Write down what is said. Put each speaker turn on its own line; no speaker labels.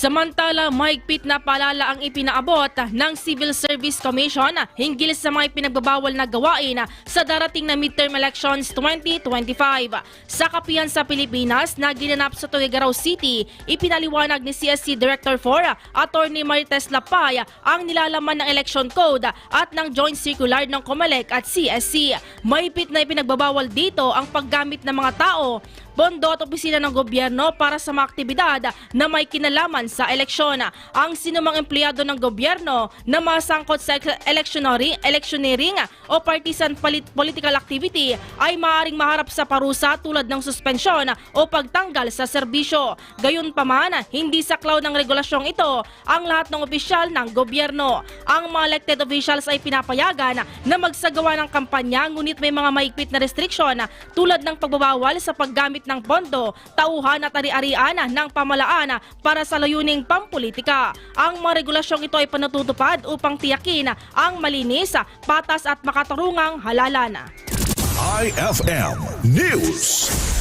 Samantala, mahigpit na paalala ang ipinaabot ng Civil Service Commission hinggil sa mga pinagbabawal na gawain sa darating na midterm elections 2025. Sa kapihan sa Pilipinas na ginanap sa Tuguegarao City, ipinaliwanag ni CSC Director 4, Attorney Marites Lapay, ang nilalaman ng election code at ng joint circular ng COMELEC at CSC. Mahigpit na ipinagbabawal dito ang paggamit ng mga tao pondo at opisina ng gobyerno para sa mga aktibidad na may kinalaman sa eleksyon. Ang sinumang empleyado ng gobyerno na masangkot sa electioneering, electioneering o partisan political activity ay maaaring maharap sa parusa tulad ng suspensyon o pagtanggal sa serbisyo. Gayunpaman, hindi saklaw ng regulasyong ito ang lahat ng opisyal ng gobyerno. Ang mga elected officials ay pinapayagan na magsagawa ng kampanya ngunit may mga maigpit na restriksyon tulad ng pagbabawal sa paggamit ng pondo, tauhan at ari-arian ng pamalaan para sa layuning pampolitika. Ang mga regulasyong ito ay panatutupad upang tiyakin ang malinis, patas at makatarungang halalan.
IFM News.